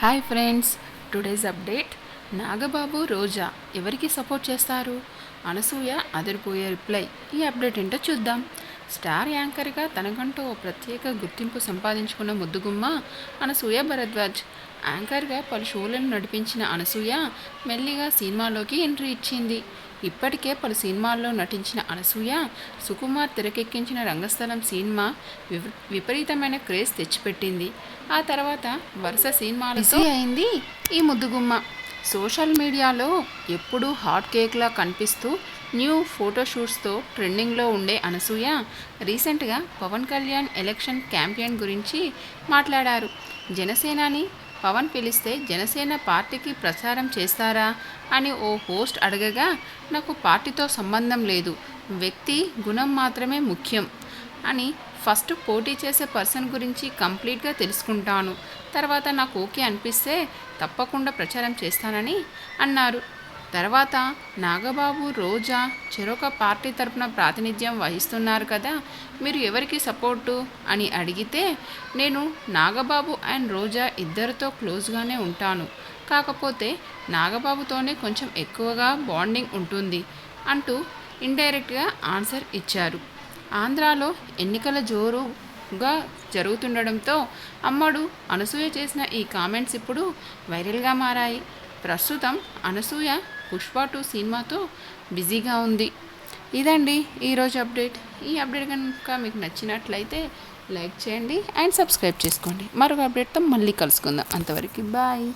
Hi friends today's update. Nagababu Roja ఎవరికి support చేస్తారు? అనసూయ అదిరిపోయే రిప్లై. ఈ అప్డేట్ ఏంటో చూద్దాం. స్టార్ యాంకర్గా తనకంటూ ఓ ప్రత్యేక గుర్తింపు సంపాదించుకున్న ముద్దుగుమ్మ అనసూయ భరద్వాజ్. యాంకర్గా పలు షోలను నడిపించిన అనసూయ మెల్లిగా సినిమాలోకి ఎంట్రీ ఇచ్చింది. ఇప్పటికే పలు సినిమాల్లో నటించిన అనసూయ సుకుమార్ తెరకెక్కించిన రంగస్థలం సినిమా విపరీతమైన క్రేజ్ తెచ్చిపెట్టింది. ఆ తర్వాత వరుస సినిమాలతో అయింది. ఈ ముద్దుగుమ్మ. సోషల్ మీడియాలో ఎప్పుడూ హాట్ కేక్లా కనిపిస్తూ న్యూ ఫోటోషూట్స్తో ట్రెండింగ్లో ఉండే అనసూయ రీసెంట్గా పవన్ కళ్యాణ్ ఎలక్షన్ క్యాంపెయిన్ గురించి మాట్లాడారు. జనసేనాని పవన్ పిలిస్తే జనసేన పార్టీకి ప్రచారం చేస్తారా అని ఓ హోస్ట్ అడగగా నాకు పార్టీతో సంబంధం లేదు. వ్యక్తి గుణం మాత్రమే ముఖ్యం అని ఫస్ట్ పోటీ చేసే పర్సన్ గురించి కంప్లీట్గా తెలుసుకుంటాను. తర్వాత నాకు ఓకే అనిపిస్తే తప్పకుండా ప్రచారం చేస్తానని అన్నారు. తర్వాత నాగబాబు రోజా చెరొక పార్టీ తరపున ప్రాతినిధ్యం వహిస్తున్నారు కదా మీరు ఎవరికి సపోర్టు? అని అడిగితే నేను నాగబాబు అండ్ రోజా ఇద్దరితో క్లోజ్గానే ఉంటాను. కాకపోతే నాగబాబుతోనే కొంచెం ఎక్కువగా బాండింగ్ ఉంటుంది అంటూ ఇండైరెక్ట్గా ఆన్సర్ ఇచ్చారు. ఆంధ్రాలో ఎన్నికల జోరుగా జరుగుతుండడంతో అమ్మడు అనసూయ చేసిన ఈ కామెంట్స్ ఇప్పుడు వైరల్గా మారాయి. ప్రస్తుతం అనసూయ పుష్ప టూ సినిమాతో బిజీగా ఉంది. ఇదండి ఈరోజు అప్డేట్. ఈ అప్డేట్ కనుక మీకు నచ్చినట్లయితే లైక్ చేయండి అండ్ సబ్స్క్రైబ్ చేసుకోండి. మరొక అప్డేట్తో మళ్ళీ కలుసుకుందాం. అంతవరకు బాయ్.